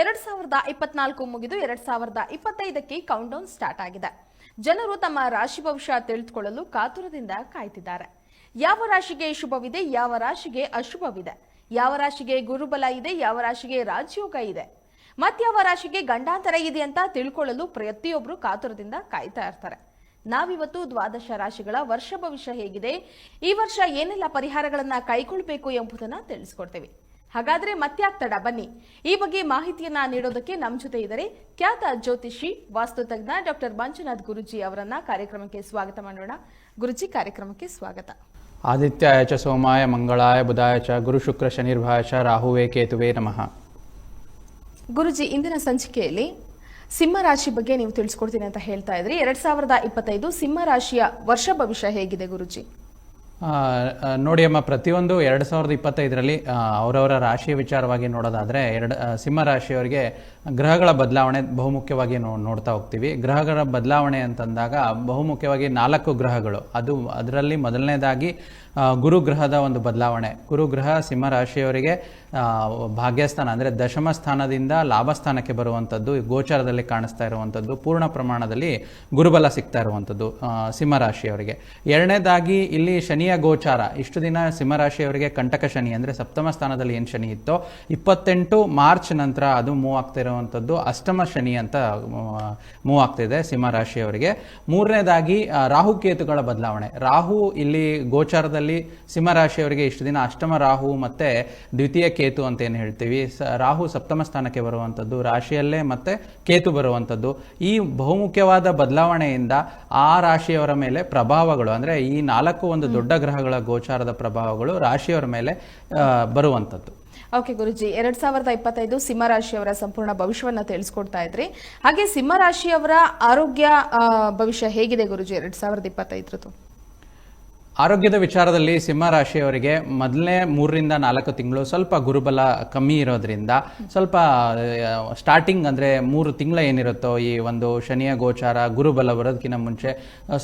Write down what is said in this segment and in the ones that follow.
ಎರಡ್ ಸಾವಿರದ ಇಪ್ಪತ್ನಾಲ್ಕು ಮುಗಿದು ಎರಡ್ ಸಾವಿರದ ಇಪ್ಪತ್ತೈದಕ್ಕೆ ಕೌಂಟ್ಡೌನ್ ಸ್ಟಾರ್ಟ್ ಆಗಿದೆ. ಜನರು ತಮ್ಮ ರಾಶಿ ಭವಿಷ್ಯ ತಿಳಿದುಕೊಳ್ಳಲು ಕಾತುರದಿಂದ ಕಾಯ್ತಿದ್ದಾರೆ. ಯಾವ ರಾಶಿಗೆ ಶುಭವಿದೆ, ಯಾವ ರಾಶಿಗೆ ಅಶುಭವಿದೆ? ಯಾವ ರಾಶಿಗೆ ಗುರುಬಲ ಇದೆ, ಯಾವ ರಾಶಿಗೆ ರಾಜಯೋಗ ಇದೆ? ಮತ್ಯಾವ ರಾಶಿಗೆ ಗಂಡಾಂತರ ಇದೆ ಅಂತ ತಿಳ್ಕೊಳ್ಳಲು ಪ್ರತಿಯೊಬ್ಬರು ಕಾತುರದಿಂದ ಕಾಯ್ತಾ ಇರ್ತಾರೆ. ನಾವಿವತ್ತು ದ್ವಾದಶ ರಾಶಿಗಳ ವರ್ಷ ಭವಿಷ್ಯ ಹೇಗಿದೆ. ಈ ವರ್ಷ ಏನೆಲ್ಲ ಪರಿಹಾರಗಳನ್ನ ಕೈಗೊಳ್ಳಬೇಕು ಎಂಬುದನ್ನ ತಿಳಿಸ್ಕೊಡ್ತೇವೆ. ಹಾಗಾದ್ರೆ ಮತ್ತೆ ತಡ? ಬನ್ನಿ. ಈ ಬಗ್ಗೆ ಮಾಹಿತಿಯನ್ನ ನೀಡೋದಕ್ಕೆ ನಮ್ಮ ಜೊತೆ ಇದ್ದಾರೆ ಖ್ಯಾತ ಜ್ಯೋತಿಷಿ ವಾಸ್ತು ತಜ್ಞ ಡಾಕ್ಟರ್ ಮಂಜುನಾಥ್ ಗುರುಜಿ ಅವರನ್ನ ಕಾರ್ಯಕ್ರಮಕ್ಕೆ ಸ್ವಾಗತ ಮಾಡೋಣ. ಗುರುಜಿ ಕಾರ್ಯಕ್ರಮಕ್ಕೆ ಸ್ವಾಗತ. ಆದಿತ್ಯಾಯ ಚ ಸೋಮಾಯ ಮಂಗಳಾಯ ಬುಧಾಯ ಚ ಗುರು ಶುಕ್ರ ಶನಿರ್ಭಾಯ ಚ ರಾಹುವೇ ಕೇತುವೇ ನಮಃ. ಗುರುಜಿ ಇಂದಿನ ಸಂಚಿಕೆಯಲ್ಲಿ ಸಿಂಹ ರಾಶಿ ಬಗ್ಗೆ ನೀವು ತಿಳಿಸ್ಕೊಡ್ತೀನಿ ಅಂತ ಹೇಳ್ತಾ ಇದ್ರಿ. ಎರಡ್ ಸಾವಿರದ ಇಪ್ಪತ್ತೈದು ಸಿಂಹ ರಾಶಿಯ ವರ್ಷ ಭವಿಷ್ಯ ಹೇಗಿದೆ ಗುರುಜಿ? ನೋಡಿ ಅಮ್ಮ, ಪ್ರತಿಯೊಂದು ಎರಡು ಸಾವಿರದ ಇಪ್ಪತ್ತೈದರಲ್ಲಿ ಅವರವರ ರಾಶಿಯ ವಿಚಾರವಾಗಿ ನೋಡೋದಾದರೆ, ಎರಡು ಸಿಂಹ ರಾಶಿಯವರಿಗೆ ಗ್ರಹಗಳ ಬದಲಾವಣೆ ಬಹುಮುಖ್ಯವಾಗಿ ನೋ, ನೋಡ್ತಾ ಹೋಗ್ತೀವಿ. ಗ್ರಹಗಳ ಬದಲಾವಣೆ ಅಂತಂದಾಗ ಬಹುಮುಖ್ಯವಾಗಿ ನಾಲ್ಕು ಗ್ರಹಗಳು. ಅದು ಅದರಲ್ಲಿ ಮೊದಲನೇದಾಗಿ ಗುರುಗ್ರಹದ ಗುರು ಗ್ರಹದ ಒಂದು ಬದಲಾವಣೆ. ಗುರು ಗ್ರಹ ಸಿಂಹ ರಾಶಿಯವರಿಗೆ ಭಾಗ್ಯಸ್ಥಾನ, ಅಂದರೆ ದಶಮ ಸ್ಥಾನದಿಂದ ಲಾಭ ಸ್ಥಾನಕ್ಕೆ ಬರುವಂಥದ್ದು ಗೋಚಾರದಲ್ಲಿ ಕಾಣಿಸ್ತಾ ಇರುವಂಥದ್ದು ಪೂರ್ಣ ಪ್ರಮಾಣದಲ್ಲಿ ಗುರುಬಲ ಸಿಗ್ತಾ ಇರುವಂಥದ್ದು ಸಿಂಹರಾಶಿಯವರಿಗೆ ಸಿಂಹ ರಾಶಿಯವರಿಗೆ. ಎರಡನೇದಾಗಿ ಇಲ್ಲಿ ಶನಿಯ ಗೋಚಾರ. ಇಷ್ಟು ದಿನ ಸಿಂಹರಾಶಿಯವರಿಗೆ ಕಂಟಕ ಶನಿ ಅಂದರೆ ಸಪ್ತಮ ಸ್ಥಾನದಲ್ಲಿ ಏನು ಶನಿ ಇತ್ತೋ ಇಪ್ಪತ್ತೆಂಟು ಮಾರ್ಚ್ ನಂತರ ಅದು ಮೂವ್ ಆಗ್ತಾ ಇರುವಂಥದ್ದು ಅಷ್ಟಮ ಶನಿ ಅಂತ ಮೂವ್ ಆಗ್ತಿದೆ ಸಿಂಹ ರಾಶಿಯವರಿಗೆ ಮೂರನೇದಾಗಿ ರಾಹು ಕೇತುಗಳ ಬದಲಾವಣೆ. ರಾಹು ಇಲ್ಲಿ ಗೋಚಾರದಲ್ಲಿ ಸಿಂಹರಾಶಿಯವರಿಗೆ ಇಷ್ಟು ದಿನ ಅಷ್ಟಮ ರಾಹು ಮತ್ತೆ ದ್ವಿತೀಯ ಕೇತು ಅಂತ ಏನು ಹೇಳ್ತೀವಿ. ರಾಹು ಸಪ್ತಮ ಸ್ಥಾನಕ್ಕೆ ಬರುವಂಥದ್ದು ರಾಶಿಯಲ್ಲೇ ಮತ್ತೆ ಕೇತು ಬರುವಂಥದ್ದು ಈ ಬಹುಮುಖ್ಯವಾದ ಬದಲಾವಣೆಯಿಂದ ಆ ರಾಶಿಯವರ ಮೇಲೆ ಪ್ರಭಾವಗಳು ಅಂದ್ರೆ ಈ ನಾಲ್ಕು ಒಂದು ದೊಡ್ಡ ಗ್ರಹಗಳ ಗೋಚಾರದ ಪ್ರಭಾವಗಳು ರಾಶಿಯವರ ಮೇಲೆ ಬರುವಂಥದ್ದು. ಓಕೆ ಗುರುಜಿ, ಎರಡ್ ಸಾವಿರದ ಇಪ್ಪತ್ತೈದು ಸಿಂಹರಾಶಿಯವರ ಸಂಪೂರ್ಣ ಭವಿಷ್ಯವನ್ನ ತಿಳಿಸ್ಕೊಡ್ತಾ ಇದ್ರಿ. ಹಾಗೆ ಸಿಂಹ ರಾಶಿಯವರ ಆರೋಗ್ಯ ಭವಿಷ್ಯ ಹೇಗಿದೆ ಗುರುಜಿ, ಎರಡ್ ಸಾವಿರದ ಇಪ್ಪತ್ತೈದರದ್ದು? ಆರೋಗ್ಯದ ವಿಚಾರದಲ್ಲಿ ಸಿಂಹ ರಾಶಿಯವರಿಗೆ ಮೊದಲನೇ ಮೂರರಿಂದ ನಾಲ್ಕು ತಿಂಗಳು ಸ್ವಲ್ಪ ಗುರುಬಲ ಕಮ್ಮಿ ಇರೋದ್ರಿಂದ ಸ್ವಲ್ಪ ಸ್ಟಾರ್ಟಿಂಗ್ ಅಂದರೆ ಮೂರು ತಿಂಗಳ ಏನಿರುತ್ತೋ ಈ ಒಂದು ಶನಿಯ ಗೋಚಾರ, ಗುರುಬಲ ಬರೋದಕ್ಕಿಂತ ಮುಂಚೆ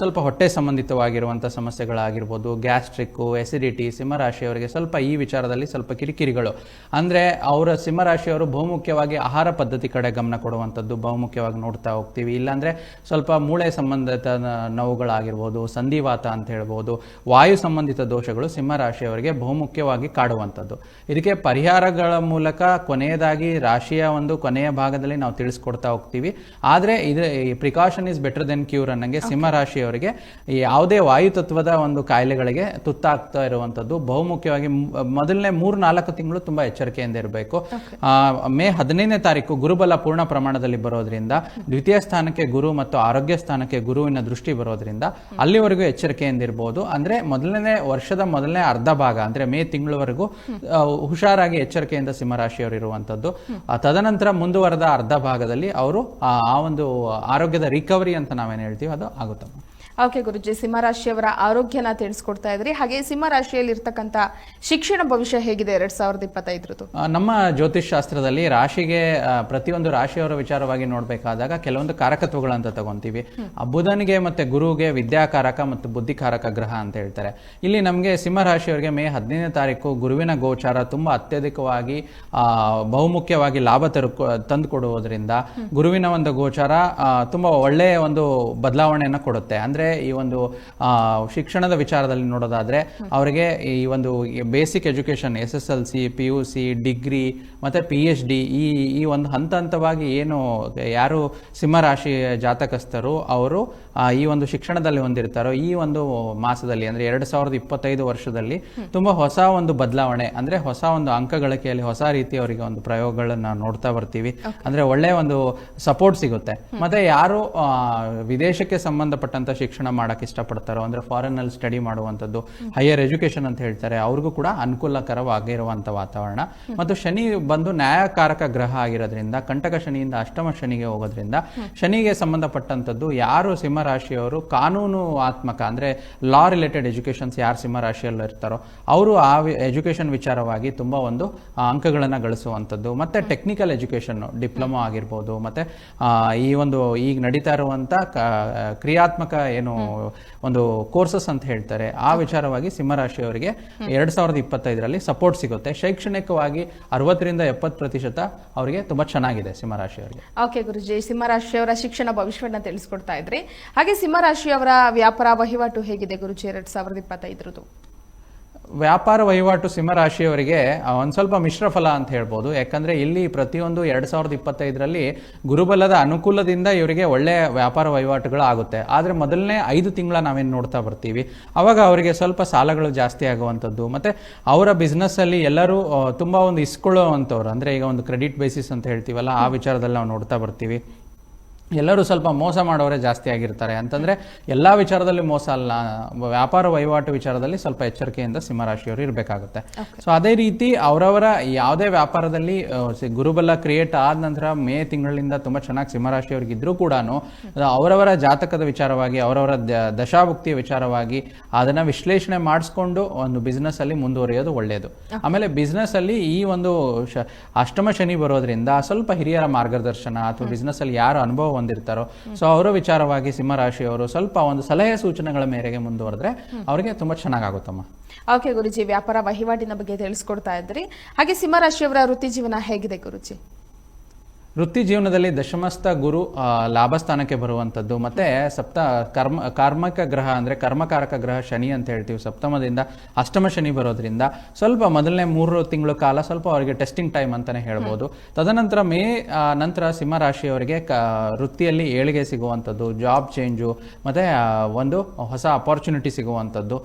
ಸ್ವಲ್ಪ ಹೊಟ್ಟೆ ಸಂಬಂಧಿತವಾಗಿರುವಂಥ ಸಮಸ್ಯೆಗಳಾಗಿರ್ಬೋದು ಗ್ಯಾಸ್ಟ್ರಿಕ್ಕು ಎಸಿಡಿಟಿ ಸಿಂಹ ರಾಶಿಯವರಿಗೆ ಸ್ವಲ್ಪ ಈ ವಿಚಾರದಲ್ಲಿ ಸ್ವಲ್ಪ ಕಿರಿಕಿರಿಗಳು. ಅಂದರೆ ಅವರ ಸಿಂಹ ರಾಶಿಯವರು ಬಹುಮುಖ್ಯವಾಗಿ ಆಹಾರ ಪದ್ಧತಿ ಕಡೆ ಗಮನ ಕೊಡುವಂಥದ್ದು ಬಹುಮುಖ್ಯವಾಗಿ ನೋಡ್ತಾ ಹೋಗ್ತೀವಿ. ಇಲ್ಲಾಂದರೆ ಸ್ವಲ್ಪ ಮೂಳೆ ಸಂಬಂಧಿತ ನೋವುಗಳಾಗಿರ್ಬೋದು, ಸಂಧಿವಾತ ಅಂತ ಹೇಳ್ಬೋದು ವಾಯು ಸಂಬಂಧಿತ ದೋಷಗಳು ಸಿಂಹ ರಾಶಿಯವರಿಗೆ ಬಹುಮುಖ್ಯವಾಗಿ ಕಾಡುವಂಥದ್ದು. ಇದಕ್ಕೆ ಪರಿಹಾರಗಳ ಮೂಲಕ ಕೊನೆಯದಾಗಿ ರಾಶಿಯ ಒಂದು ಕೊನೆಯ ಭಾಗದಲ್ಲಿ ನಾವು ತಿಳಿಸ್ಕೊಡ್ತಾ ಹೋಗ್ತೀವಿ. ಆದರೆ ಇದು precaution is better than cure ಅನ್ನಂಗೆ ಸಿಂಹ ರಾಶಿಯವರಿಗೆ ಈ ಯಾವುದೇ ವಾಯು ತತ್ವದ ಒಂದು ಕಾಯಿಲೆಗಳಿಗೆ ತುತ್ತಾಗ್ತಾ ಇರುವಂಥದ್ದು. ಬಹುಮುಖ್ಯವಾಗಿ ಮೊದಲನೇ ಮೂರು ನಾಲ್ಕು ತಿಂಗಳು ತುಂಬ ಎಚ್ಚರಿಕೆಯಿಂದ ಇರಬೇಕು. ಮೇ ಹದಿನೈದನೇ ತಾರೀಕು ಗುರುಬಲ ಪೂರ್ಣ ಪ್ರಮಾಣದಲ್ಲಿ ಬರೋದ್ರಿಂದ ದ್ವಿತೀಯ ಸ್ಥಾನಕ್ಕೆ ಗುರು ಮತ್ತು ಆರೋಗ್ಯ ಸ್ಥಾನಕ್ಕೆ ಗುರುವಿನ ದೃಷ್ಟಿ ಬರೋದ್ರಿಂದ ಅಲ್ಲಿವರೆಗೂ ಎಚ್ಚರಿಕೆಯಿಂದ ಇರಬಹುದು ಅಂದ್ರೆ ಮೊದಲನೇ ವರ್ಷದ ಮೊದಲನೇ ಅರ್ಧ ಭಾಗ, ಅಂದ್ರೆ ಮೇ ತಿಂಗಳವರೆಗೂ ಹುಷಾರಾಗಿ ಎಚ್ಚರಿಕೆಯಿಂದ ಸಿಂಹರಾಶಿಯವರು ಇರುವಂತದ್ದು. ತದನಂತರ ಮುಂದುವರೆದ ಅರ್ಧ ಭಾಗದಲ್ಲಿ ಅವರು, ಆ ಒಂದು ಆರೋಗ್ಯದ ರಿಕವರಿ ಅಂತ ನಾವೇನು ಹೇಳ್ತೀವಿ, ಅದು ಆಗುತ್ತಮ್ಮ. ಓಕೆ ಗುರುಜಿ ಸಿಂಹರಾಶಿಯವರ ಆರೋಗ್ಯನ ತಿಳಿಸ್ಕೊಡ್ತಾ ಇದ್ರಿ. ಹಾಗೆ ಸಿಂಹರಾಶಿಯಲ್ಲಿ ಇರ್ತಕ್ಕಂಥ ಶಿಕ್ಷಣ ಭವಿಷ್ಯ ಹೇಗಿದೆ ಎರಡ್ ಸಾವಿರದ ಇಪ್ಪತ್ತೈದರದ್ದು? ನಮ್ಮ ಜ್ಯೋತಿಷ್ ಶಾಸ್ತ್ರದಲ್ಲಿ ರಾಶಿಗೆ ಪ್ರತಿಯೊಂದು ರಾಶಿಯವರ ವಿಚಾರವಾಗಿ ನೋಡಬೇಕಾದಾಗ ಕೆಲವೊಂದು ಕಾರಕತ್ವಗಳಂತ ತಗೊಂತೀವಿ. ಬುಧನಿಗೆ ಮತ್ತೆ ಗುರುಗೆ ವಿದ್ಯಾಕಾರಕ ಮತ್ತು ಬುದ್ಧಿಕಾರಕ ಗ್ರಹ ಅಂತ ಹೇಳ್ತಾರೆ. ಇಲ್ಲಿ ನಮಗೆ ಸಿಂಹರಾಶಿಯವರಿಗೆ ಮೇ ಹದಿನೈದನೇ ತಾರೀಕು ಗುರುವಿನ ಗೋಚಾರ ತುಂಬಾ ಅತ್ಯಧಿಕವಾಗಿ ಬಹುಮುಖ್ಯವಾಗಿ ಲಾಭ ತರು ತಂದು ಕೊಡುವುದರಿಂದ ಗುರುವಿನ ಒಂದು ಗೋಚಾರ ತುಂಬಾ ಒಳ್ಳೆಯ ಒಂದು ಬದಲಾವಣೆಯನ್ನು ಕೊಡುತ್ತೆ. ಅಂದ್ರೆ ಈ ಒಂದು ಶಿಕ್ಷಣದ ವಿಚಾರದಲ್ಲಿ ನೋಡೋದಾದ್ರೆ ಅವರಿಗೆ ಈ ಒಂದು basic education S S L C P U C degree ಮತ್ತೆ ಪಿ ಎಚ್ ಡಿ ಈ ಈ ಒಂದು ಹಂತ ಹಂತವಾಗಿ ಏನು ಯಾರು ಸಿಂಹರಾಶಿ ಜಾತಕಸ್ಥರು ಅವರು ಈ ಒಂದು ಶಿಕ್ಷಣದಲ್ಲಿ ಹೊಂದಿರ್ತಾರೋ ಈ ಒಂದು ಮಾಸದಲ್ಲಿ ಅಂದ್ರೆ ಎರಡ್ ಸಾವಿರದ ಇಪ್ಪತ್ತೈದು ವರ್ಷದಲ್ಲಿ ತುಂಬಾ ಹೊಸ ಒಂದು ಬದಲಾವಣೆ ಅಂದ್ರೆ ಹೊಸ ಒಂದು ಅಂಕಗಳಿಕೆಯಲ್ಲಿ ಹೊಸ ರೀತಿ ಅವರಿಗೆ ಒಂದು ಪ್ರಯೋಗಗಳನ್ನ ನೋಡ್ತಾ ಬರ್ತೀವಿ. ಅಂದ್ರೆ ಒಳ್ಳೆ ಒಂದು ಸಪೋರ್ಟ್ ಸಿಗುತ್ತೆ. ಮತ್ತೆ ಯಾರು ವಿದೇಶಕ್ಕೆ ಸಂಬಂಧಪಟ್ಟಂತ ಶಿಕ್ಷಣ ಮಾಡಕ್ ಇಷ್ಟಪಡ್ತಾರೋ, ಅಂದ್ರೆ ಫಾರಿನ್ ಅಲ್ಲಿ ಸ್ಟಡಿ ಮಾಡುವಂಥದ್ದು ಹೈಯರ್ ಎಜುಕೇಶನ್ ಅಂತ ಹೇಳ್ತಾರೆ, ಅವ್ರಿಗೂ ಕೂಡ ಅನುಕೂಲಕರವಾಗಿರುವಂಥ ವಾತಾವರಣ. ಮತ್ತು ಶನಿ ಬಂದು ನ್ಯಾಯಕಾರಕ ಗ್ರಹ ಆಗಿರೋದ್ರಿಂದ, ಕಂಟಕ ಶನಿಯಿಂದ ಅಷ್ಟಮ ಶನಿಗೆ ಹೋಗೋದ್ರಿಂದ, ಶನಿಗೆ ಸಂಬಂಧಪಟ್ಟಂತದ್ದು ಯಾರು ಸಿಂಹ ರಾಶಿಯವರು ಕಾನೂನು ಆತ್ಮಕ, ಅಂದ್ರೆ ಲಾ ರಿಲೇಟೆಡ್ ಎಜುಕೇಶನ್ಸ್ ಯಾರು ಸಿಂಹ ರಾಶಿಯಲ್ಲಿ ಇರ್ತಾರೋ, ಅವರು ಆ ಎಜುಕೇಶನ್ ವಿಚಾರವಾಗಿ ತುಂಬಾ ಒಂದು ಅಂಕಗಳನ್ನು ಗಳಿಸುವಂಥದ್ದು. ಮತ್ತೆ ಟೆಕ್ನಿಕಲ್ ಎಜುಕೇಶನ್ ಡಿಪ್ಲೊಮಾ ಆಗಿರ್ಬೋದು, ಮತ್ತೆ ಈ ಒಂದು ಈಗ ನಡೀತಾ ಇರುವಂತ ಕ್ರಿಯಾತ್ಮಕ ಏನು ಒಂದು ಕೋರ್ಸಸ್ ಅಂತ ಹೇಳ್ತಾರೆ ಆ ವಿಚಾರವಾಗಿ ಸಿಂಹರಾಶಿಯವರಿಗೆ ಎರಡ್ ಸಾವಿರದ ಇಪ್ಪತ್ತೈದರಲ್ಲಿ ಸಪೋರ್ಟ್ ಸಿಗುತ್ತೆ. ಶೈಕ್ಷಣಿಕವಾಗಿ ಅರವತ್ತರಿಂದ ಎಪ್ಪತ್ತು ಪ್ರತಿಶತ ಅವರಿಗೆ ತುಂಬಾ ಚೆನ್ನಾಗಿದೆ ಸಿಂಹರಾಶಿಯವರಿಗೆ. ಓಕೆ ಗುರುಜಿ. ಸಿಂಹರಾಶಿಯವರ ಶಿಕ್ಷಣ ಭವಿಷ್ಯವನ್ನ ತಿಳಿಸ್ಕೊಡ್ತಾ ಇದ್ರಿ. ಹಾಗೆ ಸಿಂಹರಾಶಿಯವರ ವ್ಯಾಪಾರ ವಹಿವಾಟು ಹೇಗಿದೆ ಗುರುಜಿ ಎರಡ್ ಸಾವಿರದ ಇಪ್ಪತ್ತೈದರದು? ವ್ಯಾಪಾರ ವಹಿವಾಟು ಸಿಂಹರಾಶಿಯವರಿಗೆ ಒಂದು ಸ್ವಲ್ಪ ಮಿಶ್ರ ಫಲ ಅಂತ ಹೇಳ್ಬೋದು. ಯಾಕಂದ್ರೆ ಇಲ್ಲಿ ಪ್ರತಿಯೊಂದು ಎರಡು ಸಾವಿರದ ಇಪ್ಪತ್ತೈದರಲ್ಲಿ ಗುರುಬಲದ ಅನುಕೂಲದಿಂದ ಇವರಿಗೆ ಒಳ್ಳೆಯ ವ್ಯಾಪಾರ ವಹಿವಾಟುಗಳು ಆಗುತ್ತೆ. ಆದರೆ ಮೊದಲನೇ ಐದು ತಿಂಗಳ ನಾವೇನು ನೋಡ್ತಾ ಬರ್ತೀವಿ, ಅವಾಗ ಅವರಿಗೆ ಸ್ವಲ್ಪ ಸಾಲಗಳು ಜಾಸ್ತಿ ಆಗುವಂಥದ್ದು. ಮತ್ತು ಅವರ ಬಿಸ್ನೆಸ್ಸಲ್ಲಿ ಎಲ್ಲರೂ ತುಂಬ ಒಂದು ಇಸ್ಕೊಳ್ಳುವಂಥವ್ರು. ಅಂದರೆ ಈಗ ಒಂದು ಕ್ರೆಡಿಟ್ ಬೇಸಿಸ್ ಅಂತ ಹೇಳ್ತೀವಲ್ಲ, ಆ ವಿಚಾರದಲ್ಲಿ ನಾವು ನೋಡ್ತಾ ಬರ್ತೀವಿ. ಎಲ್ಲರೂ ಸ್ವಲ್ಪ ಮೋಸ ಮಾಡೋರೇ ಜಾಸ್ತಿ ಆಗಿರ್ತಾರೆ ಅಂತಂದ್ರೆ ಎಲ್ಲಾ ವಿಚಾರದಲ್ಲಿ ಮೋಸ ಅಲ್ಲ. ವ್ಯಾಪಾರ ವಹಿವಾಟು ವಿಚಾರದಲ್ಲಿ ಸ್ವಲ್ಪ ಎಚ್ಚರಿಕೆಯಿಂದ ಸಿಂಹರಾಶಿಯವರು ಇರಬೇಕಾಗುತ್ತೆ. ಸೊ ಅದೇ ರೀತಿ ಅವರವರ ಯಾವುದೇ ವ್ಯಾಪಾರದಲ್ಲಿ ಗುರುಬಲ ಕ್ರಿಯೇಟ್ ಆದ ನಂತರ ಮೇ ತಿಂಗಳಿಂದ ತುಂಬಾ ಚೆನ್ನಾಗಿ ಸಿಂಹರಾಶಿಯವ್ರಿಗಿದ್ರೂ ಕೂಡ ಅವರವರ ಜಾತಕದ ವಿಚಾರವಾಗಿ ಅವರವರ ದಶಾಭುಕ್ತಿಯ ವಿಚಾರವಾಗಿ ಅದನ್ನ ವಿಶ್ಲೇಷಣೆ ಮಾಡಿಸ್ಕೊಂಡು ಒಂದು ಬಿಸ್ನೆಸ್ಸಲ್ಲಿ ಮುಂದುವರಿಯೋದು ಒಳ್ಳೆಯದು ಆಮೇಲೆ ಬಿಸ್ನೆಸ್ಸಲ್ಲಿ ಈ ಒಂದು ಅಷ್ಟಮ ಶನಿ ಬರೋದ್ರಿಂದ ಸ್ವಲ್ಪ ಹಿರಿಯರ ಮಾರ್ಗದರ್ಶನ ಅಥವಾ ಬಿಸ್ನೆಸ್ ಅಲ್ಲಿ ಯಾರು ಅನುಭವ ಹೊಂದಿರ್ತಾರೋ. ಸೊ ಅವರ ವಿಚಾರವಾಗಿ ಸಿಂಹರಾಶಿಯವರು ಸ್ವಲ್ಪ ಒಂದು ಸಲಹೆ ಸೂಚನೆಗಳ ಮೇರೆಗೆ ಮುಂದುವರೆದ್ರೆ ಅವರಿಗೆ ತುಂಬಾ ಚೆನ್ನಾಗಾಗುತ್ತಮ್ಮ. ಓಕೆ ಗುರುಜಿ, ವ್ಯಾಪಾರ ವಹಿವಾಟಿನ ಬಗ್ಗೆ ತಿಳಿಸ್ಕೊಡ್ತಾ ಇದ್ರಿ. ಹಾಗೆ ಸಿಂಹರಾಶಿಯವರ ವೃತ್ತಿ ಜೀವನ ಹೇಗಿದೆ ಗುರುಜಿ? ವೃತ್ತಿ ಜೀವನದಲ್ಲಿ ದಶಮಸ್ಥ ಗುರು ಲಾಭಸ್ಥಾನಕ್ಕೆ ಬರುವಂಥದ್ದು. ಮತ್ತೆ ಸಪ್ತ ಕರ್ಮ, ಕಾರ್ಮಿಕ ಗ್ರಹ ಅಂದರೆ ಕರ್ಮಕಾರಕ ಗ್ರಹ ಶನಿ ಅಂತ ಹೇಳ್ತೀವಿ ಸಪ್ತಮದಿಂದ ಅಷ್ಟಮ ಶನಿ ಬರೋದ್ರಿಂದ. ಸ್ವಲ್ಪ ಮೊದಲನೇ ಮೂರು ತಿಂಗಳು ಕಾಲ ಸ್ವಲ್ಪ ಅವರಿಗೆ ಟೆಸ್ಟಿಂಗ್ ಟೈಮ್ ಅಂತಾನೆ ಹೇಳ್ಬೋದು. ತದನಂತರ ಮೇ ನಂತರ ಸಿಂಹರಾಶಿಯವರಿಗೆ ಕ, ವೃತ್ತಿಯಲ್ಲಿ ಏಳಿಗೆ ಸಿಗುವಂಥದ್ದು ಜಾಬ್ ಚೇಂಜು ಮತ್ತು ಒಂದು ಹೊಸ ಅಪಾರ್ಚುನಿಟಿ ಸಿಗುವಂಥದ್ದು.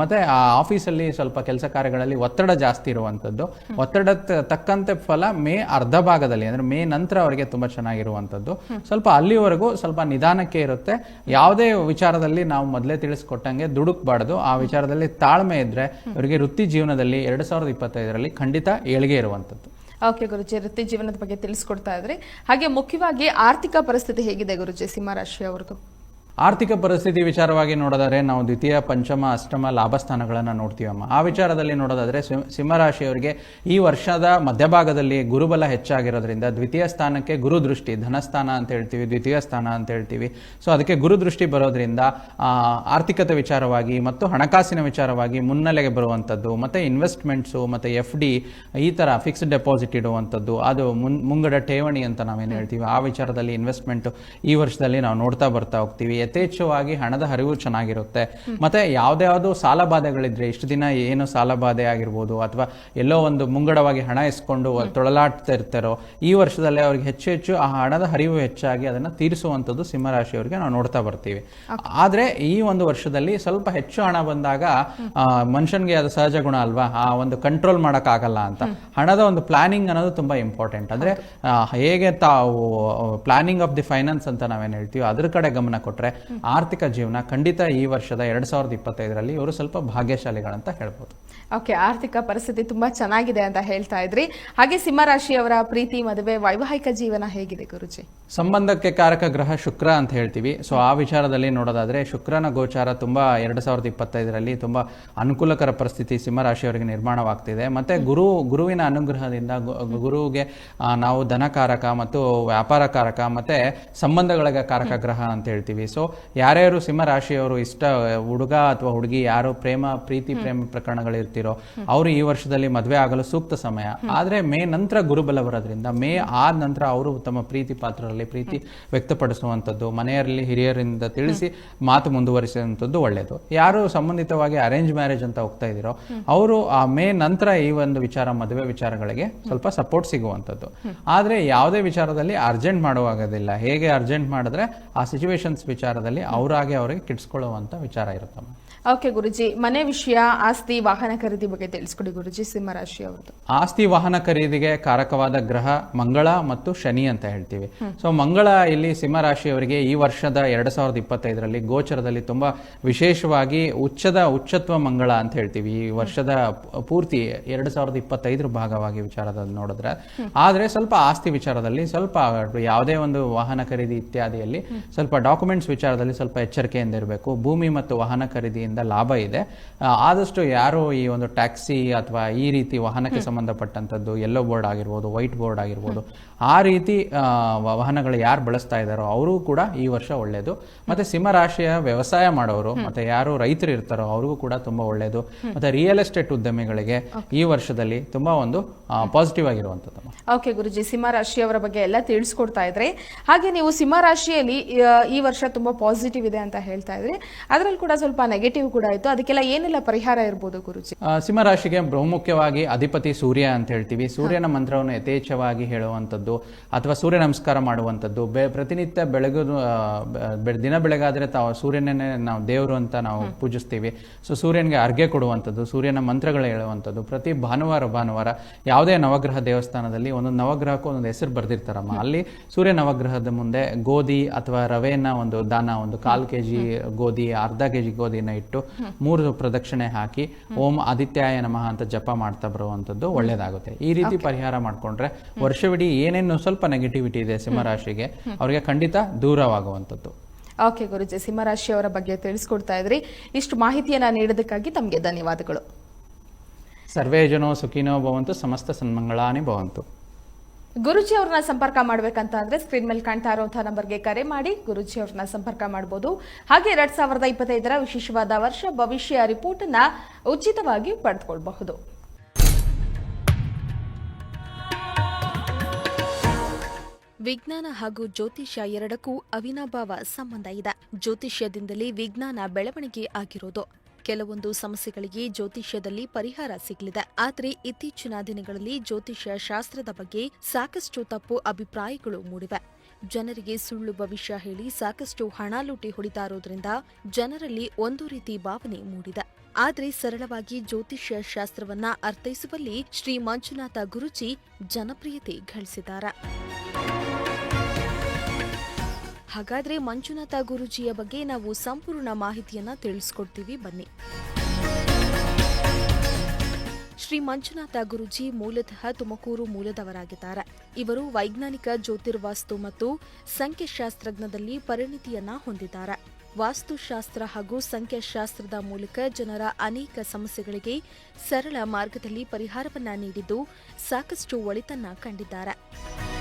ಮತ್ತು ಮತ್ತೆ, ಆ ಆಫೀಸಲ್ಲಿ ಸ್ವಲ್ಪ ಕೆಲಸ ಕಾರ್ಯಗಳಲ್ಲಿ ಒತ್ತಡ ಜಾಸ್ತಿ ಇರುವಂಥದ್ದು. ಒತ್ತಡ ತಕ್ಕಂತೆ ಫಲ ಮೇ ಅರ್ಧ ಭಾಗದಲ್ಲಿ, ಅಂದರೆ ಮೇ ನಂತರ ಅವರಿಗೆ ತುಂಬಾ ಚೆನ್ನಾಗಿರುವಂತದ್ದು ಸ್ವಲ್ಪ ಅಲ್ಲಿವರೆಗೂ ಸ್ವಲ್ಪ ನಿಧಾನಕ್ಕೆ ಇರುತ್ತೆ. ಯಾವುದೇ ವಿಚಾರದಲ್ಲಿ ನಾವು ಮೊದಲೇ ತಿಳಿಸ್ಕೊಟ್ಟಂಗೆ ದುಡುಕ್ಬಾರ್ದು. ಆ ವಿಚಾರದಲ್ಲಿ ತಾಳ್ಮೆ ಇದ್ರೆ ಇವರಿಗೆ ವೃತ್ತಿ ಜೀವನದಲ್ಲಿ ಎರಡ್ ಸಾವಿರದ ಇಪ್ಪತ್ತೈದರಲ್ಲಿ ಖಂಡಿತ ಏಳಿಗೆ ಇರುವಂತದ್ದು ಓಕೆ ಗುರುಜಿ, ವೃತ್ತಿ ಜೀವನದ ಬಗ್ಗೆ ತಿಳಿಸ್ಕೊಡ್ತಾ ಇದ್ರಿ. ಹಾಗೆ ಮುಖ್ಯವಾಗಿ ಆರ್ಥಿಕ ಪರಿಸ್ಥಿತಿ ಹೇಗಿದೆ ಗುರುಜಿ ಸಿಂಹರಾಶಿ ಅವ್ರದ್ದು ಆರ್ಥಿಕ ಪರಿಸ್ಥಿತಿ ವಿಚಾರವಾಗಿ ನೋಡೋದಾದ್ರೆ ನಾವು ದ್ವಿತೀಯ, ಪಂಚಮ, ಅಷ್ಟಮ ಲಾಭಸ್ಥಾನಗಳನ್ನು ನೋಡ್ತೀವಮ್ಮ. ಆ ವಿಚಾರದಲ್ಲಿ ನೋಡೋದಾದ್ರೆ ಸಿಂಹರಾಶಿಯವರಿಗೆ ಈ ವರ್ಷದ ಮಧ್ಯಭಾಗದಲ್ಲಿ ಗುರುಬಲ ಹೆಚ್ಚಾಗಿರೋದ್ರಿಂದ ದ್ವಿತೀಯ ಸ್ಥಾನಕ್ಕೆ ಗುರುದೃಷ್ಟಿ, ಧನಸ್ಥಾನ ಅಂತ ಹೇಳ್ತೀವಿ, ದ್ವಿತೀಯ ಸ್ಥಾನ ಅಂತ ಹೇಳ್ತೀವಿ. ಸೊ ಅದಕ್ಕೆ ಗುರುದೃಷ್ಟಿ ಬರೋದ್ರಿಂದ ಆರ್ಥಿಕತೆ ವಿಚಾರವಾಗಿ ಮತ್ತು ಹಣಕಾಸಿನ ವಿಚಾರವಾಗಿ ಮುನ್ನೆಲೆಗೆ ಬರುವಂಥದ್ದು ಮತ್ತು ಇನ್ವೆಸ್ಟ್ಮೆಂಟ್ಸು ಮತ್ತು ಎಫ್ ಡಿ ಈ ಥರ ಫಿಕ್ಸ್ಡ್ ಡೆಪಾಸಿಟ್ ಇಡುವಂಥದ್ದು ಅದು ಮುನ್, ಮುಂಗಡ ಠೇವಣಿ ಅಂತ ನಾವೇನು ಹೇಳ್ತೀವಿ. ಆ ವಿಚಾರದಲ್ಲಿ ಇನ್ವೆಸ್ಟ್ಮೆಂಟ್ ಈ ವರ್ಷದಲ್ಲಿ ನಾವು ನೋಡ್ತಾ ಬರ್ತಾ ಹೋಗ್ತೀವಿ. ಯಥೇಚ್ಛವಾಗಿ ಹಣದ ಹರಿವು ಚೆನ್ನಾಗಿರುತ್ತೆ. ಮತ್ತೆ ಯಾವ್ದ್ಯಾವ್ದು ಸಾಲ ಬಾಧೆಗಳಿದ್ರೆ ಇಷ್ಟು ದಿನ ಏನು ಸಾಲ ಬಾಧೆ ಆಗಿರ್ಬೋದು ಅಥವಾ ಎಲ್ಲೋ ಒಂದು ಮುಂಗಡವಾಗಿ ಹಣ ಇಸ್ಕೊಂಡು ತೊಳಲಾಡ್ತಾ ಇರ್ತಾರೋ ಈ ವರ್ಷದಲ್ಲಿ ಅವ್ರಿಗೆ ಹೆಚ್ಚು ಹೆಚ್ಚು ಆ ಹಣದ ಹರಿವು ಹೆಚ್ಚಾಗಿ ಅದನ್ನ ತೀರಿಸುವಂಥದ್ದು ಸಿಂಹರಾಶಿಯವರಿಗೆ ನಾವು ನೋಡ್ತಾ ಬರ್ತೀವಿ. ಆದ್ರೆ ಈ ಒಂದು ವರ್ಷದಲ್ಲಿ ಸ್ವಲ್ಪ ಹೆಚ್ಚು ಹಣ ಬಂದಾಗ ಮನುಷ್ಯನ್ಗೆ ಅದು ಸಹಜ ಗುಣ ಅಲ್ವಾ? ಆ ಒಂದು ಕಂಟ್ರೋಲ್ ಮಾಡಕ್ ಆಗಲ್ಲ ಅಂತ ಹಣದ ಒಂದು ಪ್ಲಾನಿಂಗ್ ಅನ್ನೋದು ತುಂಬಾ ಇಂಪಾರ್ಟೆಂಟ್ ಅಂದ್ರೆ ಹೇಗೆ ತಾವು ಪ್ಲಾನಿಂಗ್ ಆಫ್ ದಿ ಫೈನಾನ್ಸ್ ಅಂತ ನಾವೇನ್ ಹೇಳ್ತೀವಿ ಅದ್ರ ಕಡೆ ಗಮನ ಕೊಟ್ರೆ ಆರ್ಥಿಕ ಜೀವನ ಖಂಡಿತ ಈ ವರ್ಷದ ಎರಡ್ ಸಾವಿರದ ಇಪ್ಪತ್ತೈದರಲ್ಲಿ ಇವರು ಸ್ವಲ್ಪ ಭಾಗ್ಯಶಾಲಿಗಳಂತ ಹೇಳ್ಬೋದು. ಓಕೆ ಆರ್ಥಿಕ ಪರಿಸ್ಥಿತಿ ತುಂಬಾ ಚೆನ್ನಾಗಿದೆ ಅಂತ ಹೇಳ್ತಾ ಇದ್ರಿ. ಹಾಗೆ ಸಿಂಹರಾಶಿಯವರ ಪ್ರೀತಿ ಮದುವೆ ವೈವಾಹಿಕ ಜೀವನ ಹೇಗಿದೆ ಗುರುಜಿ? ಸಂಬಂಧಕ್ಕೆ ಕಾರಕ ಗ್ರಹ ಶುಕ್ರ ಅಂತ ಹೇಳ್ತೀವಿ. ಸೊ ಆ ವಿಚಾರದಲ್ಲಿ ನೋಡೋದಾದ್ರೆ ಶುಕ್ರನ ಗೋಚಾರ ತುಂಬಾ ಎರಡ್ ಸಾವಿರದ ಇಪ್ಪತ್ತೈದರಲ್ಲಿ ತುಂಬಾ ಅನುಕೂಲಕರ ಪರಿಸ್ಥಿತಿ ಸಿಂಹರಾಶಿಯವರಿಗೆ ನಿರ್ಮಾಣವಾಗ್ತಿದೆ. ಮತ್ತೆ ಗುರು ಗುರುವಿನ ಅನುಗ್ರಹದಿಂದ ಗುರುಗೆ ನಾವು ಧನಕಾರಕ ಮತ್ತು ವ್ಯಾಪಾರ ಕಾರಕ ಮತ್ತೆ ಸಂಬಂಧಗಳಿಗೆ ಕಾರಕ ಗ್ರಹ ಅಂತ ಹೇಳ್ತೀವಿ. ಸೊ ಯಾರ್ಯಾರು ಸಿಂಹರಾಶಿಯವರು ಇಷ್ಟ ಹುಡುಗ ಅಥವಾ ಹುಡುಗಿ ಯಾರು ಪ್ರೇಮ ಪ್ರೀತಿ ಪ್ರೇಮ ಪ್ರಕರಣಗಳಿರ್ತಿರೋ ಅವರು ಈ ವರ್ಷದಲ್ಲಿ ಮದುವೆ ಆಗಲು ಸೂಕ್ತ ಸಮಯ. ಆದರೆ ಮೇ ನಂತರ ಗುರುಬಲ ಬರೋದ್ರಿಂದ ಮೇ ಆದ ನಂತರ ಅವರು ತಮ್ಮ ಪ್ರೀತಿ ಪಾತ್ರರಲ್ಲಿ ಪ್ರೀತಿ ವ್ಯಕ್ತಪಡಿಸುವಂಥದ್ದು ಮನೆಯಲ್ಲಿ ಹಿರಿಯರಿಂದ ತಿಳಿಸಿ ಮಾತು ಮುಂದುವರಿಸುವಂಥದ್ದು ಒಳ್ಳೆಯದು ಯಾರು ಸಂಬಂಧಿತವಾಗಿ ಅರೇಂಜ್ ಮ್ಯಾರೇಜ್ ಅಂತ ಹೋಗ್ತಾ ಇದ್ದೀರೋ ಅವರು ಆ ಮೇ ನಂತರ ಈ ಒಂದು ವಿಚಾರ ಮದುವೆ ವಿಚಾರಗಳಿಗೆ ಸ್ವಲ್ಪ ಸಪೋರ್ಟ್ ಸಿಗುವಂಥದ್ದು. ಆದರೆ ಯಾವುದೇ ವಿಚಾರದಲ್ಲಿ ಅರ್ಜೆಂಟ್ ಮಾಡುವಾಗೋದಿಲ್ಲ ಹೇಗೆ ಅರ್ಜೆಂಟ್ ಮಾಡಿದ್ರೆ ಆ ಸಿಚುವೇಶನ್ಸ್ ವಿಚಾರದಲ್ಲಿ ಅವರಾಗೆ ಅವರಿಗೆ ಕಿಡ್ಸ್ಕೊಳ್ಳುವಂಥ ವಿಚಾರ ಇರುತ್ತಮ್ಮ ಓಕೆ ಗುರುಜಿ ಮನೆ ವಿಷಯ ಆಸ್ತಿ ವಾಹನ ಖರೀದಿ ಬಗ್ಗೆ ತಿಳಿಸ್ಕೊಡಿ ಗುರುಜಿ ಸಿಂಹರಾಶಿ ಅವ್ರದ್ದು. ಆಸ್ತಿ ವಾಹನ ಖರೀದಿಗೆ ಕಾರಕವಾದ ಗ್ರಹ ಮಂಗಳ ಮತ್ತು ಶನಿ ಅಂತ ಹೇಳ್ತೀವಿ. ಸೊ ಮಂಗಳ ಇಲ್ಲಿ ಸಿಂಹರಾಶಿಯವರಿಗೆ ಈ ವರ್ಷದ ಎರಡ್ ಸಾವಿರದ ಇಪ್ಪತ್ತೈದರಲ್ಲಿ ಗೋಚರದಲ್ಲಿ ತುಂಬಾ ವಿಶೇಷವಾಗಿ ಉಚ್ಚದ ಉಚ್ಚತ್ವ ಮಂಗಳ ಅಂತ ಹೇಳ್ತೀವಿ. ಈ ವರ್ಷದ ಪೂರ್ತಿ ಎರಡ್ ಸಾವಿರದ ಇಪ್ಪತ್ತೈದರ ಭಾಗವಾಗಿ ವಿಚಾರದಲ್ಲಿ ನೋಡಿದ್ರೆ. ಆದ್ರೆ ಸ್ವಲ್ಪ ಆಸ್ತಿ ವಿಚಾರದಲ್ಲಿ ಸ್ವಲ್ಪ ಯಾವುದೇ ಒಂದು ವಾಹನ ಖರೀದಿ ಇತ್ಯಾದಿಯಲ್ಲಿ ಸ್ವಲ್ಪ ಡಾಕ್ಯುಮೆಂಟ್ಸ್ ವಿಚಾರದಲ್ಲಿ ಸ್ವಲ್ಪ ಎಚ್ಚರಿಕೆಯಿಂದ ಇರಬೇಕು. ಭೂಮಿ ಮತ್ತು ವಾಹನ ಖರೀದಿಯಿಂದ ಇದರಿಂದ ಲಾಭ ಇದೆ. ಆದಷ್ಟು ಯಾರು ಈ ಒಂದು ಟ್ಯಾಕ್ಸಿ ಅಥವಾ ಈ ರೀತಿ ವಾಹನಕ್ಕೆ ಸಂಬಂಧಪಟ್ಟಂಥದ್ದು ಯೆಲ್ಲೋ ಬೋರ್ಡ್ ಆಗಿರ್ಬೋದು ವೈಟ್ ಬೋರ್ಡ್ ಆಗಿರ್ಬೋದು ಆ ರೀತಿ ವಾಹನಗಳು ಯಾರು ಬಳಸ್ತಾ ಇದ್ದಾರೋ ಅವರು ಕೂಡ ಈ ವರ್ಷ ಒಳ್ಳೆಯದು ಮತ್ತೆ ಸಿಂಹ ರಾಶಿಯ ವ್ಯವಸಾಯ ಮಾಡೋರು ಮತ್ತೆ ಯಾರು ರೈತರು ಇರ್ತಾರೋ ಅವ್ರಿಗೂ ಕೂಡ ತುಂಬಾ ಒಳ್ಳೆಯದು ಮತ್ತೆ ರಿಯಲ್ ಎಸ್ಟೇಟ್ ಉದ್ಯಮಿಗಳಿಗೆ ಈ ವರ್ಷದಲ್ಲಿ ತುಂಬಾ ಒಂದು ಪಾಸಿಟಿವ್ ಆಗಿರುವಂತದ್ದು ಓಕೆ ಗುರುಜಿ ಸಿಂಹ ರಾಶಿಯವರ ಬಗ್ಗೆ ಎಲ್ಲ ತಿಳಿಸ್ಕೊಡ್ತಾ ಇದ್ರಿ. ಹಾಗೆ ನೀವು ಸಿಂಹ ರಾಶಿಯಲ್ಲಿ ಆ, ಈ ವರ್ಷ ತುಂಬಾ ಪಾಸಿಟಿವ್ ಇದೆ ಅಂತ ಹೇಳ್ತಾ ಇದ್ರಿ. ಅದರಲ್ಲಿ ಕೂಡ ಸ್ವಲ್ಪ ನೆಗೆಟಿವ್ ಕೂಡ ಇತ್ತು. ಅದಕ್ಕೆಲ್ಲ ಏನೆಲ್ಲ ಪರಿಹಾರ ಇರ್ಬೋದು ಗುರುಜಿ? ಸಿಂಹರಾಶಿಗೆ ಬಹುಮುಖ್ಯವಾಗಿ ಅಧಿಪತಿ ಸೂರ್ಯ ಅಂತ ಹೇಳ್ತೀವಿ. ಸೂರ್ಯನ ಮಂತ್ರವನ್ನು ಯಥೇಚ್ಛವಾಗಿ ಹೇಳುವಂಥದ್ದು ಅಥವಾ ಸೂರ್ಯ ನಮಸ್ಕಾರ ಮಾಡುವಂಥದ್ದು. ಬೆ ಪ್ರತಿನಿತ್ಯ ಬೆಳಗ್ಗೆ ದಿನ ಬೆಳಗಾದ್ರೆ ತಾವು ಸೂರ್ಯನೇ ನಾವು ದೇವರು ಅಂತ ನಾವು ಪೂಜಿಸ್ತೀವಿ. ಸೊ ಸೂರ್ಯನಿಗೆ ಅರ್ಘ್ಯ ಕೊಡುವಂಥದ್ದು ಸೂರ್ಯನ ಮಂತ್ರಗಳು ಹೇಳುವಂಥದ್ದು. ಪ್ರತಿ ಭಾನುವಾರ ಭಾನುವಾರ ಯಾವುದೇ ನವಗ್ರಹ ದೇವಸ್ಥಾನದಲ್ಲಿ ಒಂದೊಂದು ನವಗ್ರಹಕ್ಕೂ ಒಂದೊಂದು ಹೆಸರು ಬರ್ದಿರ್ತಾರಮ್ಮ. ಅಲ್ಲಿ ಸೂರ್ಯ ನವಗ್ರಹದ ಮುಂದೆ ಗೋಧಿ ಅಥವಾ ರವೆಯನ್ನ ಒಂದು ದಾನ ಒಂದು ಕಾಲ್ ಕೆಜಿ ಗೋಧಿ ಅರ್ಧ ಕೆಜಿ ಗೋಧಿನ ಇಟ್ಟು ಮೂರು ಪ್ರದಕ್ಷಿಣೆ ಹಾಕಿ ಓಂ ಆದಿತ್ಯಾಯ ನಮಃ ಅಂತ ಜಪ ಮಾಡ್ತಾ ಬರುವಂತದ್ದು ಒಳ್ಳೇದಾಗುತ್ತೆ. ಈ ರೀತಿ ಪರಿಹಾರ ಮಾಡ್ಕೊಂಡ್ರೆ ವರ್ಷವಿಡೀ ಏನೇನು ಸ್ವಲ್ಪ ನೆಗೆಟಿವಿಟಿ ಇದೆ ಸಿಂಹರಾಶಿಗೆ ಅವರಿಗೆ ಖಂಡಿತ ದೂರವಾಗುವಂಥದ್ದು. ಓಕೆ ಗುರುಜಿ ಸಿಂಹರಾಶಿಯವರ ಬಗ್ಗೆ ತಿಳಿಸ್ಕೊಡ್ತಾ ಇದ್ರಿ. ಇಷ್ಟು ಮಾಹಿತಿಯನ್ನ ನೀಡೋದಕ್ಕಾಗಿ ತಮಗೆ ಧನ್ಯವಾದಗಳು. ಸರ್ವೇ ಜನೋ ಸುಖಿನೋ ಭವಂತು ಸಮಸ್ತ ಸನ್ಮಂಗಳಾನಿ ಭವಂತು. ಗುರುಜಿ ಅವ್ರನ್ನ ಸಂಪರ್ಕ ಮಾಡ್ಬೇಕಂತ ಅಂದ್ರೆ ಸ್ಕ್ರೀನ್ ಮೇಲೆ ಕಾಣ್ತಾ ಇರುವಂತಹ ನಂಬರ್ಗೆ ಕರೆ ಮಾಡಿ ಗುರುಜಿ ಅವ್ರನ್ನ ಸಂಪರ್ಕ ಮಾಡಬಹುದು ಹಾಗೆ ಎರಡ್ ಸಾವಿರದ ಇಪ್ಪತ್ತೈದರ ವಿಶೇಷವಾದ ವರ್ಷ ಭವಿಷ್ಯ ರಿಪೋರ್ಟ್ ಅನ್ನ ಉಚಿತವಾಗಿ ಪಡೆದುಕೊಳ್ಳಬಹುದು ವಿಜ್ಞಾನ ಹಾಗೂ ಜ್ಯೋತಿಷ್ಯ ಎರಡಕ್ಕೂ ಅವಿನಾಭಾವ ಸಂಬಂಧ ಇದೆ. ಜ್ಯೋತಿಷ್ಯದಿಂದಲೇ ವಿಜ್ಞಾನ ಬೆಳವಣಿಗೆ ಆಗಿರೋದು. ಕೆಲವೊಂದು ಸಮಸ್ಯೆಗಳಿಗೆ ಜ್ಯೋತಿಷ್ಯದಲ್ಲಿ ಪರಿಹಾರ ಸಿಗಲಿದೆ. ಆದರೆ ಇತ್ತೀಚಿನ ದಿನಗಳಲ್ಲಿ ಜ್ಯೋತಿಷ್ಯ ಶಾಸ್ತ್ರದ ಬಗ್ಗೆ ಸಾಕಷ್ಟು ತಪ್ಪು ಅಭಿಪ್ರಾಯಗಳು ಮೂಡಿವೆ. ಜನರಿಗೆ ಸುಳ್ಳು ಭವಿಷ್ಯ ಹೇಳಿ ಸಾಕಷ್ಟು ಹಣ ಲೂಟಿ ಹೊಡಿತಾರೋದ್ರಿಂದ ಜನರಲ್ಲಿ ಒಂದು ರೀತಿ ಭಾವನೆ ಮೂಡಿದೆ. ಆದರೆ ಸರಳವಾಗಿ ಜ್ಯೋತಿಷ್ಯ ಶಾಸ್ತ್ರವನ್ನ ಅರ್ಥೈಸುವಲ್ಲಿ ಶ್ರೀ ಮಂಜುನಾಥ ಗುರುಜಿ ಜನಪ್ರಿಯತೆ ಗಳಿಸಿದ್ದಾರೆ. ಹಾಗಾದ್ರೆ ಮಂಜುನಾಥ ಗುರುಜಿಯ ಬಗ್ಗೆ ನಾವು ಸಂಪೂರ್ಣ ಮಾಹಿತಿಯನ್ನ ತಿಳಿಸ್ಕೊಡ್ತೀವಿ. ಬನ್ನಿ. ಶ್ರೀ ಮಂಜುನಾಥ ಗುರುಜಿ ಮೂಲತಃ ತುಮಕೂರು ಮೂಲದವರಾಗಿದ್ದಾರೆ. ಇವರು ವೈಜ್ಞಾನಿಕ, ಜ್ಯೋತಿರ್ವಾಸ್ತು ಮತ್ತು ಸಂಖ್ಯಾಶಾಸ್ತ್ರಜ್ಞದಲ್ಲಿ ಪರಿಣಿತಿಯನ್ನ ಹೊಂದಿದ್ದಾರೆ. ವಾಸ್ತುಶಾಸ್ತ್ರ ಹಾಗೂ ಸಂಖ್ಯಾಶಾಸ್ತ್ರದ ಮೂಲಕ ಜನರ ಅನೇಕ ಸಮಸ್ಯೆಗಳಿಗೆ ಸರಳ ಮಾರ್ಗದಲ್ಲಿ ಪರಿಹಾರವನ್ನ ನೀಡಿದ್ದು ಸಾಕಷ್ಟು ಒಳಿತನ್ನ ಕಂಡಿದ್ದಾರೆ.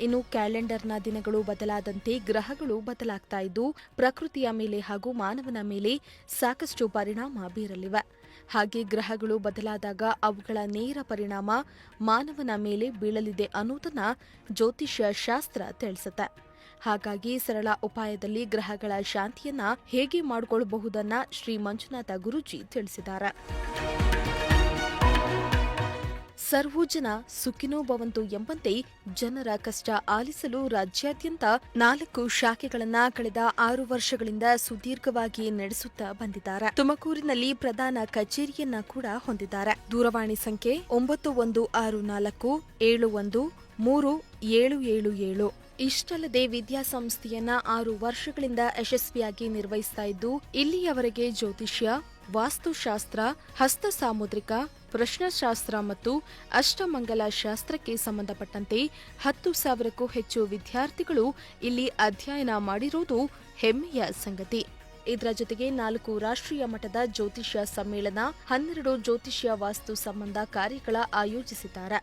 ಇನ್ನು ಕ್ಯಾಲೆಂಡರ್ನ ದಿನಗಳು ಬದಲಾದಂತೆ ಗ್ರಹಗಳು ಬದಲಾಗ್ತಾ ಇದ್ದು, ಪ್ರಕೃತಿಯ ಮೇಲೆ ಹಾಗೂ ಮಾನವನ ಮೇಲೆ ಸಾಕಷ್ಟು ಪರಿಣಾಮ ಬೀರಲಿವೆ. ಹಾಗೆ ಗ್ರಹಗಳು ಬದಲಾದಾಗ ಅವುಗಳ ನೇರ ಪರಿಣಾಮ ಮಾನವನ ಮೇಲೆ ಬೀಳಲಿದೆ ಅನ್ನೋದನ್ನ ಜ್ಯೋತಿಷ್ಯ ಶಾಸ್ತ್ರ ತಿಳಿಸುತ್ತೆ. ಹಾಗಾಗಿ ಸರಳ ಉಪಾಯದಲ್ಲಿ ಗ್ರಹಗಳ ಶಾಂತಿಯನ್ನ ಹೇಗೆ ಮಾಡಿಕೊಳ್ಳಬಹುದನ್ನ ಶ್ರೀ ಮಂಜುನಾಥ ಗುರುಜಿ ತಿಳಿಸಿದ್ದಾರೆ. ಸರ್ವೂ ಜನ ಸುಖಿನೋ ಭವಂತು ಎಂಬಂತೆ ಜನರ ಕಷ್ಟ ಆಲಿಸಲು ರಾಜ್ಯಾದ್ಯಂತ ನಾಲ್ಕು ಶಾಖೆಗಳನ್ನ ಕಳೆದ ಆರು ವರ್ಷಗಳಿಂದ ಸುದೀರ್ಘವಾಗಿ ನಡೆಸುತ್ತಾ ಬಂದಿದ್ದಾರೆ. ತುಮಕೂರಿನಲ್ಲಿ ಪ್ರಧಾನ ಕಚೇರಿಯನ್ನ ಕೂಡ ಹೊಂದಿದ್ದಾರೆ. ದೂರವಾಣಿ ಸಂಖ್ಯೆ ಒಂಬತ್ತು ಒಂದು ಆರು ನಾಲ್ಕು, ಏಳು ಒಂದು, ಮೂರು, ಏಳು ಏಳು ಏಳು. ಇಷ್ಟಲ್ಲದೆ ವಿದ್ಯಾಸಂಸ್ಥೆಯನ್ನ ಆರು ವರ್ಷಗಳಿಂದ ಯಶಸ್ವಿಯಾಗಿ ನಿರ್ವಹಿಸ್ತಾ ಇದ್ದು, ಇಲ್ಲಿಯವರೆಗೆ ಜ್ಯೋತಿಷ್ಯ, ವಾಸ್ತುಶಾಸ್ತ್ರ ಹಸ್ತ ಸಾಮುದ್ರಿಕ ಪ್ರಶ್ನಶಾಸ್ತ್ರ ಮತ್ತು ಅಷ್ಟಮಂಗಲ ಶಾಸ್ತ್ರಕ್ಕೆ ಸಂಬಂಧಪಟ್ಟಂತೆ ಹತ್ತು ಸಾವಿರಕ್ಕೂ ಹೆಚ್ಚು ವಿದ್ಯಾರ್ಥಿಗಳು ಇಲ್ಲಿ ಅಧ್ಯಯನ ಮಾಡಿರುವುದು ಹೆಮ್ಮೆಯ ಸಂಗತಿ. ಇದರ ಜೊತೆಗೆ ನಾಲ್ಕು ರಾಷ್ಟ್ರೀಯ ಮಟ್ಟದ ಜ್ಯೋತಿಷ್ಯ ಸಮ್ಮೇಳನ, ಹನ್ನೆರಡು ಜ್ಯೋತಿಷ್ಯ ವಾಸ್ತು ಸಂಬಂಧ ಕಾರ್ಯಗಳ ಆಯೋಜಿಸಿದ್ದಾರೆ.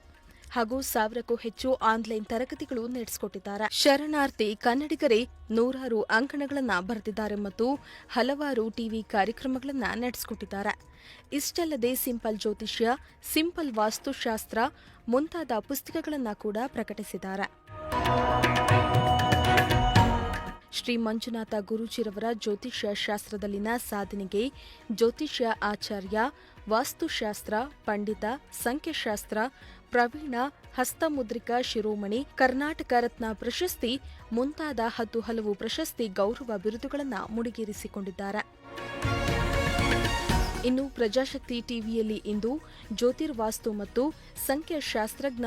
ಹಾಗೂ ಸಾವಿರಕ್ಕೂ ಹೆಚ್ಚು ಆನ್ಲೈನ್ ತರಗತಿಗಳು ನಡೆಸಿಕೊಟ್ಟಿದ್ದಾರೆ. ಶರಣಾರ್ಥಿ ಕನ್ನಡಿಗರೇ, ನೂರಾರು ಅಂಕಣಗಳನ್ನು ಬರೆದಿದ್ದಾರೆ ಮತ್ತು ಹಲವಾರು ಟಿವಿ ಕಾರ್ಯಕ್ರಮಗಳನ್ನು ನಡೆಸಿಕೊಟ್ಟಿದ್ದಾರೆ. ಇಷ್ಟಲ್ಲದೆ ಸಿಂಪಲ್ ಜ್ಯೋತಿಷ್ಯ, ಸಿಂಪಲ್ ವಾಸ್ತುಶಾಸ್ತ್ರ ಮುಂತಾದ ಪುಸ್ತಕಗಳನ್ನು ಕೂಡ ಪ್ರಕಟಿಸಿದ್ದಾರೆ. ಶ್ರೀ ಮಂಜುನಾಥ ಗುರುಜಿರವರ ಜ್ಯೋತಿಷ್ಯ ಶಾಸ್ತ್ರದಲ್ಲಿನ ಸಾಧನೆಗೆ ಜ್ಯೋತಿಷ್ಯ ಆಚಾರ್ಯ, ವಾಸ್ತುಶಾಸ್ತ್ರ, ಪಂಡಿತ, ಸಂಖ್ಯಾಶಾಸ್ತ್ರ ಪ್ರವೀಣ ಹಸ್ತಮುದ್ರಿಕಾ ಶಿರೋಮಣಿ, ಕರ್ನಾಟಕ ರತ್ನ ಪ್ರಶಸ್ತಿ, ಮುಂತಾದ ಹತ್ತು ಹಲವು ಪ್ರಶಸ್ತಿ ಗೌರವ ಬಿರುದುಗಳನ್ನು ಮುಡಿಗೇರಿಸಿಕೊಂಡಿದ್ದಾರೆ. ಇನ್ನು ಪ್ರಜಾಶಕ್ತಿ ಟಿವಿಯಲ್ಲಿ ಇಂದು ಜ್ಯೋತಿರ್ವಾಸ್ತು ಮತ್ತು ಸಂಖ್ಯಾಶಾಸ್ತ್ರಜ್ಞ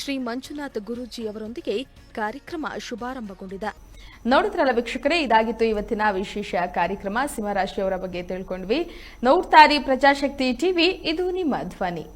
ಶ್ರೀ ಮಂಜುನಾಥ್ ಗುರೂಜಿ ಅವರೊಂದಿಗೆ ಕಾರ್ಯಕ್ರಮ ಶುಭಾರಂಭಗೊಂಡಿದೆ. ನೋಡಿದ್ರಲ್ಲ ವೀಕ್ಷಕರೇ, ಇದಾಗಿತ್ತು ಇವತ್ತಿನ ವಿಶೇಷ ಕಾರ್ಯಕ್ರಮ. ಸಿಂಹರಾಶಿಯವರ ಬಗ್ಗೆ ತಿಳ್ಕೊಂಡ್ವಿ. ನೋಡ್ತಾರಿ ಪ್ರಜಾಶಕ್ತಿ ಟಿವಿ, ಇದು ನಿಮ್ಮ ಧ್ವನಿ.